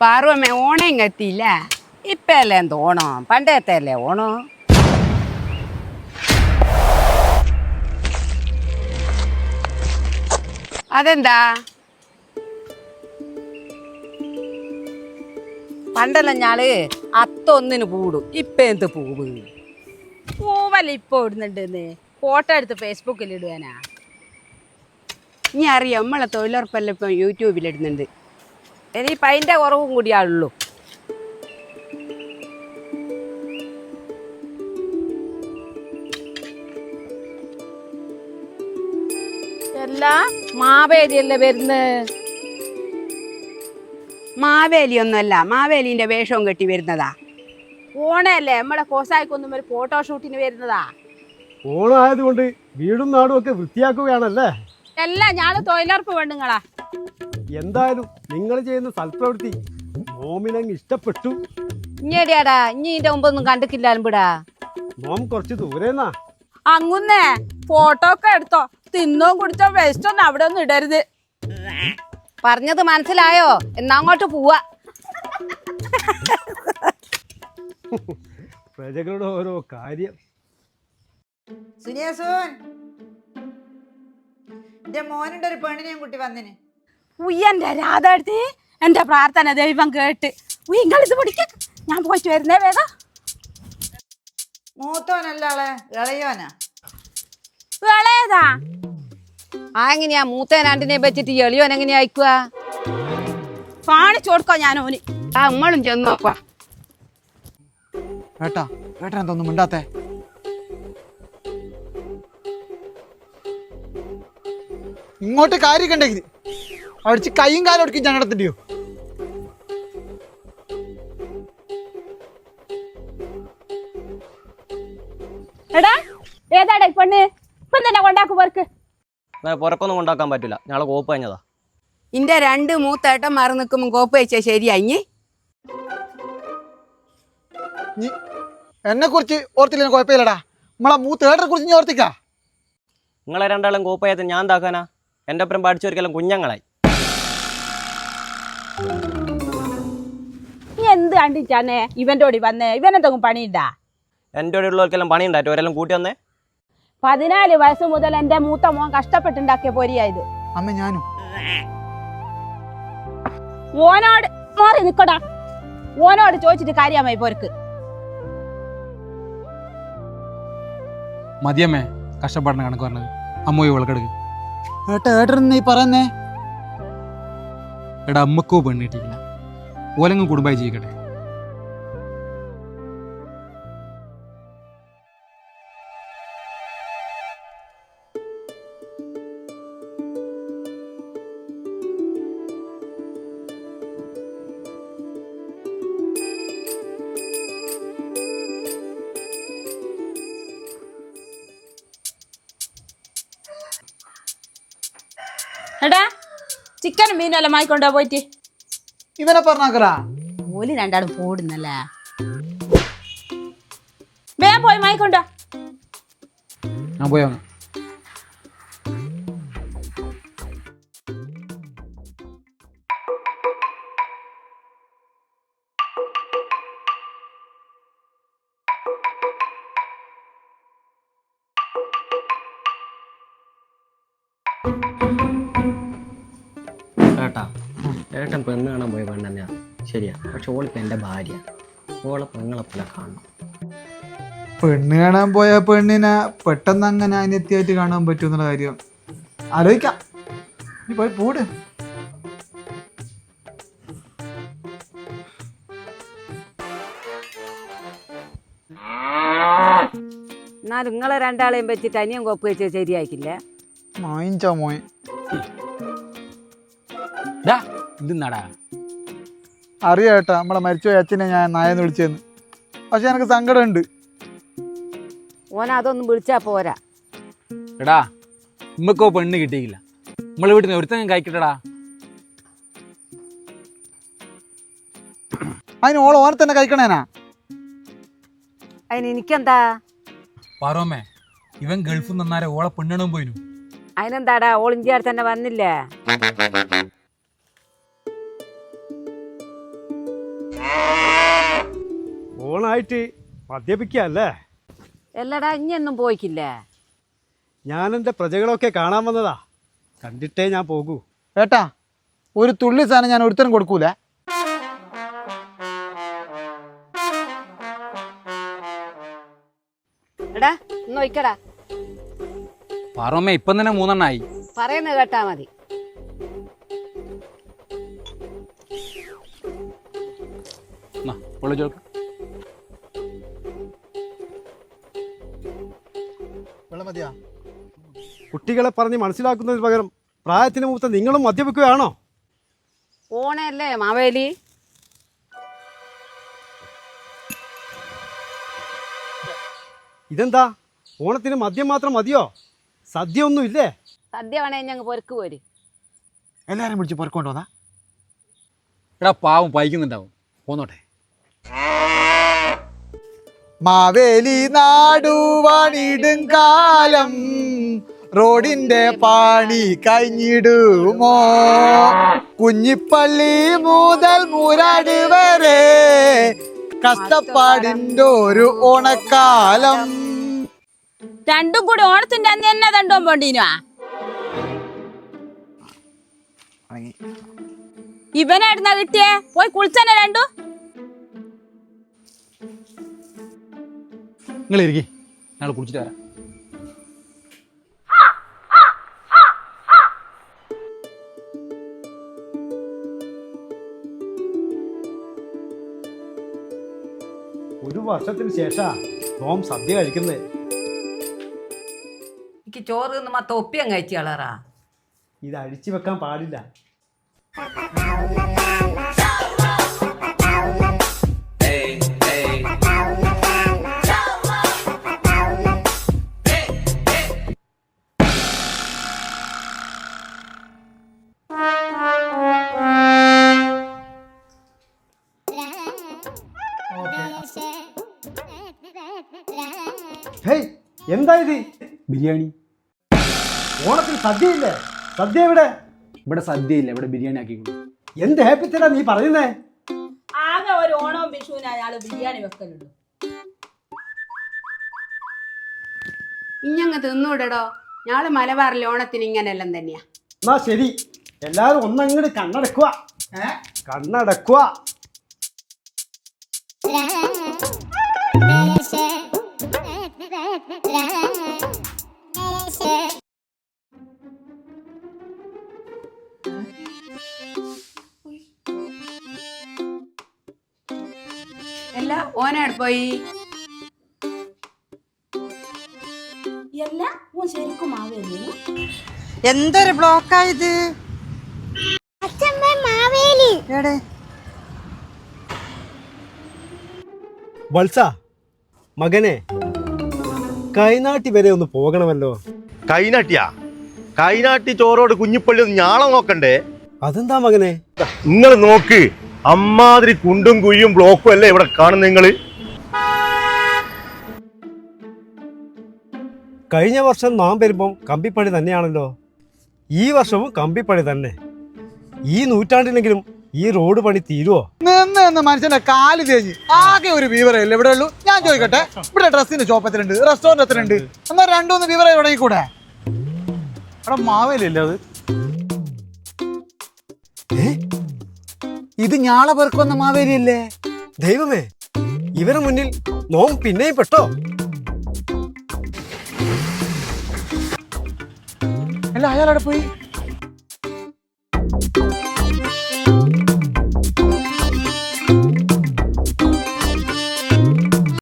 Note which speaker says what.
Speaker 1: പാറുവമ്മ ഓണം കത്തിയില്ല. ഇപ്പല്ലേ എന്ത് ഓണം? പണ്ടത്തെ അല്ലേ ഓണം? അതെന്താ? പണ്ടല്ല ഞാൾ അത്തൊന്നിന് പൂടും ഇപ്പൊ എന്ത് പൂവ്?
Speaker 2: പൂവല്ല ഇപ്പൊ ഇടുന്നുണ്ടെന്ന്. ഫോട്ടോ എടുത്ത് ഫേസ്ബുക്കിൽ ഇടുവാനാ.
Speaker 1: ഇനി അറിയാം നമ്മളെ തൊഴിലുറപ്പല്ല ഇപ്പൊ യൂട്യൂബിൽ യൂട്യൂബിലിടുന്നുണ്ട് ഇനിയിപ്പം അതിന്റെ കുറവും കൂടിയാണുള്ളൂ
Speaker 2: എല്ലാ മാവേലിയല്ലേ വരുന്നത്
Speaker 1: മാവേലിയൊന്നുമല്ല മാവേലിന്റെ വേഷവും കെട്ടി വരുന്നതാ.
Speaker 2: ഓണല്ലേ നമ്മളെ കോസായിക്കൊന്നും ഒരു ഫോട്ടോ ഷൂട്ടിന് വരുന്നതാ.
Speaker 3: ഓണമായതുകൊണ്ട് വീടും നാടും ഒക്കെ വൃത്തിയാക്കുകയാണല്ലേ?
Speaker 2: എല്ലാം ഞാൻ തൊഴിലുറപ്പ് പെണ്ണുങ്ങളാ.
Speaker 3: എന്തായാലും നിങ്ങൾ ചെയ്യുന്ന സൽപ്രവൃത്തി മോമിനങ്ങ് ഇഷ്ടപ്പെട്ടു.
Speaker 2: ഇഞ്ഞടിയാടാ ഇനി ഇതിന്റെ മുമ്പൊന്നും കണ്ടിട്ടില്ലാലും വിടാ
Speaker 3: മോം കുറച്ച് ദൂരേന്നാ.
Speaker 2: അങ്ങുന്നേ ഫോട്ടോ ഒക്കെ എടുത്തോ. തിന്നോ കുടിച്ചോ വേസ്റ്റ് ഒന്നും അവിടെ ഒന്നും ഇടരുത്.
Speaker 1: പറഞ്ഞത് മനസ്സിലായോ? എന്നാ അങ്ങോട്ട് പോവാ.
Speaker 3: പ്രജകളുടെ ഓരോ കാര്യം.
Speaker 4: സുനിയാസോൻ എന്റെ മോനുണ്ട് ഒരു പെണ്ണിനെയും കുട്ടി വന്നിന്.
Speaker 2: ഉയ്യന്റെ രാധാടുത്തി എന്റെ പ്രാർത്ഥന ദൈവം കേട്ട്. ഉയ്യങ്ങളിത് പിടിക്ക. ഞാൻ പോയിട്ട് വരുന്നേ വേഗം.
Speaker 4: മൂത്തോനല്ല ഇളയോനാ.
Speaker 2: വിളയതാ
Speaker 1: ആ എങ്ങനെയാ? മൂത്തേനാണ്ടിനെ പറ്റിട്ട് എളിയോൻ എങ്ങനെയാ അയക്കുക?
Speaker 2: കാണിച്ചു കൊടുക്കോ ഞാൻ ഓന്.
Speaker 1: ആ നമ്മളും ചെന്ന് നോക്കുക
Speaker 5: ഏട്ടാ ഏട്ടൻ എന്തൊന്നും മിണ്ടാത്തേ? ഇങ്ങോട്ട് കാര്യം കണ്ടെങ്കിൽ അടിച്ച് കൈയും കാലും ഒടുക്കി
Speaker 2: എടാ ഏതാടാ പെണ്ണ്? ഇപ്പം തന്നെ കൊണ്ടാക്കു
Speaker 6: വർക്ക് പുറക്കൊന്നും കൊണ്ടാക്കാൻ പറ്റില്ല. ഞങ്ങളെ കോപ്പ് കഴിഞ്ഞതാ.
Speaker 1: ഇന്റെ രണ്ട് മൂത്തേട്ടൻ മാറി നിൽക്കുമ്പോൾ കോപ്പ് വെച്ചാൽ ശരിയായി
Speaker 5: എന്നെ കുറിച്ച് ഓർത്തില്ല കുഴപ്പമില്ലടാ. നമ്മളെ മൂത്തേട്ടനെ കുറിച്ച് ഞാൻ ഓർത്തിക്കാ.
Speaker 6: നിങ്ങളെ രണ്ടാളും കോപ്പ് ഞാൻ താക്കാനാ എന്റെ ഒപ്പം പഠിച്ചവർക്കെല്ലാം കുഞ്ഞങ്ങളായി.
Speaker 2: നീ എന്ത് കണ്ടിട്ടാണേ ഇവന്റെ ഓടി വന്നേ. ഇവൻ എന്തെങ്കിലും പണിയിണ്ടാ?
Speaker 6: എന്റെ കൂടെ ഉള്ളവർക്കെല്ലാം പണി ഉണ്ടായിട്ട് അവരെല്ലാം കൂട്ടി വന്നേ.
Speaker 2: പതിനാല് വയസ്സ് മുതൽ എന്റെ മൂത്ത മോൻ കഷ്ടപ്പെട്ടുണ്ടാക്കിയ പൊരിയായത്
Speaker 5: അമ്മ ഞാനും.
Speaker 2: ഓനോട് മാറി നിക്കടാ. ഓനോട് ചോദിച്ചിട്ട് കാര്യമായി പോർക്ക്
Speaker 7: മതിയമ്മേ കഷ്ടപ്പെടണ കണക്ക് പറഞ്ഞത്. അമ്മയോ വിളക്കെടുക്ക്.
Speaker 5: ഏട്ടാ ഏട്ടൻ നീ പറയുന്നേ?
Speaker 7: എടാ അമ്മക്കോ പെണ്ണിട്ടില്ല. ഓലങ്ങ് കുടുംബമായി ജീവിക്കട്ടെ.
Speaker 2: ചിക്കനും മീനും എല്ലാം വാങ്ങിക്കൊണ്ടോ പോയിട്ട്?
Speaker 5: ഇവനെ പറഞ്ഞാക്കറാ
Speaker 2: ഓൽ രണ്ടാളും പോടുന്നല്ലേ? വേഗം പോയി വാങ്ങിക്കൊണ്ടോ?
Speaker 7: ഞാൻ പോയി
Speaker 6: ഏട്ടാ ഏട്ടൻ പെണ്ണ് കാണാൻ പോയ പെണ്ണ് തന്നെയാ. ശരിയാ. പക്ഷെ ഓളിപ്പോൾ എന്റെ ഭാര്യ. ഓളെ പെങ്ങളെ പോലെ കാണണം.
Speaker 5: പെണ്ണ് കാണാൻ പോയ പെണ്ണിനെ പെട്ടെന്ന് അങ്ങനെ അനിയത്തിയായിട്ട് കാണാൻ പറ്റും എന്നുള്ള കാര്യം ആലോചിക്കാം. നീ പോയി പോട്.
Speaker 1: എന്നാലും നിങ്ങളെ രണ്ടാളെയും വെച്ചിട്ട് അനിയൻ കൊപ്പ് വെച്ചാൽ ശരിയാക്കില്ലേ
Speaker 5: മോയിൻ ചോ മോൻ.
Speaker 7: ഡാ എന്തിന്നാടാ
Speaker 5: അറിയാം ഏട്ടാ നമ്മളെ മരിച്ചുപോയ അച്ഛനെ ഞാൻ നായെന്ന് വിളിച്ചെന്ന്. പക്ഷെ എനിക്ക് സങ്കടമുണ്ട്.
Speaker 1: ഓൻ അതൊന്നും വിളിച്ചാ പോരാ.
Speaker 7: എടാ ഉമ്മക്കോ പെണ്ണ് കിട്ടിയില്ല. നമ്മളെ വീട്ടിൽ നിന്ന് ഒരുത്തങ്ങ് കഴിക്കട്ടടാ
Speaker 5: അതിന് ഓൾ ഓനെ തന്നെ കഴിക്കണേനാ?
Speaker 1: അതിന് എനിക്കെന്താ?
Speaker 7: പറോമേ ഇവൻ ഗൾഫ് നിന്നാരെ ഓളെ പെണ്ണണം പോയിനു.
Speaker 1: അതിനെന്താടാ ഓൾ ഇന്ത്യയിൽ തന്നെ വന്നില്ലേ?
Speaker 3: ഓണായിട്ട് മദ്യപിക്കല്ലേ?
Speaker 1: എല്ലടാ ഇനിയൊന്നും പോയിക്കില്ലേ?
Speaker 3: ഞാൻ എന്റെ പ്രജകളൊക്കെ കാണാൻ വന്നതാ. കണ്ടിട്ടേ ഞാൻ പോകൂ.
Speaker 5: ഏട്ടാ ഒരു തുള്ളി സാധനം ഞാൻ ഒരുത്തരം കൊടുക്കൂല?
Speaker 1: എടാ ഒന്ന് ഒയ്ക്കടാ
Speaker 7: പാറമ്മ ഇപ്പം തന്നെ മൂന്നെണ്ണായി
Speaker 1: പറയുന്നത് കേട്ടാ മതി.
Speaker 7: എന്നാ
Speaker 5: മതിയാ.
Speaker 3: കുട്ടികളെ പറഞ്ഞ് മനസ്സിലാക്കുന്നതിന് പകരം പ്രായത്തിന് മൂത്ത നിങ്ങളും മദ്യപിക്കുകയാണോ?
Speaker 1: ഓണയല്ലേ മാവേലി?
Speaker 3: ഇതെന്താ? ഓണത്തിന് മദ്യം മാത്രം മതിയോ? സദ്യ ഒന്നും ഇല്ലേ?
Speaker 1: സദ്യ വേണേ ഞങ്ങൾ പൊരുക്ക് പോര്
Speaker 5: എല്ലാരും പിടിച്ച് പൊറക്കൊണ്ടോന്നാ
Speaker 7: എടാ പാവം പായിക്കുന്നുണ്ടാവും. പോന്നോട്ടെ.
Speaker 5: മാവേലി നാടുവാണിടും കാലം. റോഡിന്റെ പാണി കഴിഞ്ഞിടുമോ? കുഞ്ഞിപ്പള്ളി മുതൽ മുരാട് വരെ കഷ്ടപ്പാടിന്റെ ഒരു ഓണക്കാലം.
Speaker 2: രണ്ടും കൂടി ഓണത്തിന്റെ അന്ന് തന്നെ രണ്ടും പോണ്ടിനുവാ ഇവനായിരുന്നാ കിട്ടിയേ? പോയി കുളിച്ചന്നെ രണ്ടു?
Speaker 7: നിങ്ങൾ ഇരിക്കി. ഞങ്ങൾ കുളിച്ചിട്ട് വരാം.
Speaker 3: ഒരു വർഷത്തിന് ശേഷാ ഓം സദ്യ കഴിക്കുന്നത്.
Speaker 1: എനിക്ക് ചോറ് തിന്നുമ്പോ മൊത്തം ഒപ്പിയം കഴിച്ചു കളറാ.
Speaker 3: ഇത് അഴിച്ചു വെക്കാൻ പാടില്ല. ഹേയ് എന്താ ഇത്?
Speaker 7: ബിരിയാണി.
Speaker 3: ഓണത്തിന് സദ്യയില്ലേ? സദ്യ എവിടെ?
Speaker 7: ഇവിടെ സദ്യ ഇല്ല ഇവിടെ ബിരിയാണി ആക്കി
Speaker 3: എന്ത് ഹാപ്പിത്തരാ നീ പറയുന്നേ?
Speaker 2: ആകെ ഒരു ഓണവും വിഷുവിന് അയാൾ ബിരിയാണി വെക്കലുള്ളൂ.
Speaker 1: ഇഞ്ഞങ്ങ് തിന്നൂടടോ. ഞങ്ങൾ മലബാറിലെ ഓണത്തിന് ഇങ്ങനെയെല്ലാം തന്നെയാ.
Speaker 3: എന്നാ ശരി. എല്ലാരും ഒന്നങ്ങട് കണ്ണടക്കുക കണ്ണടക്കുക
Speaker 1: എല്ലാ ഓനാട് പോയി.
Speaker 4: എന്തൊരു ബ്ലോക്കായത് എടേ
Speaker 3: വത്സ മകനെ. കൈനാട്ടി വരെ ഒന്ന് പോകണമല്ലോ.
Speaker 8: കൈനാട്ടിയാ? കൈനാട്ടി ചോറോട് കുഞ്ഞിപ്പള്ളി ഒന്ന് ഞാളെ നോക്കണ്ടേ?
Speaker 3: അതെന്താ മകനെ?
Speaker 8: നിങ്ങൾ നോക്ക്. അമ്മാതിരി കുണ്ടും കുഴിയും ബ്ലോക്കും അല്ലേ ഇവിടെ കാണുന്ന നിങ്ങൾ?
Speaker 3: കഴിഞ്ഞ വർഷം നാം വരുമ്പം കമ്പിപ്പണി തന്നെയാണല്ലോ. ഈ വർഷവും കമ്പിപ്പണി തന്നെ. ഈ നൂറ്റാണ്ടിലെങ്കിലും ഈ റോഡ് പണി തീരുവോ?
Speaker 5: നിന്ന് നിന്ന് മനുഷ്യന്റെ കാൽ തേഞ്ഞ്. ആകെ ഒരു ബീവറല്ലേ ഇവിടെ ഉള്ളൂ. ഞാൻ ചോദിക്കട്ടെ? ഇവിടെ ഡ്രസ്സിന്റെ ചോപ്പത്തിലുണ്ട് എത്രയുണ്ട് എന്നാ രണ്ടുമൂന്ന് വിവരം തുടങ്ങിക്കൂടെ അവിടെ മാവേലില്ലേ അത്? ഇത് ഞാളെ പെറുക്കുന്ന മാവേലിയല്ലേ?
Speaker 3: ദൈവമേ ഇവരെ മുന്നിൽ നോം പിന്നെയും പെട്ടോ?
Speaker 5: അല്ല അയാളവിടെ പോയി?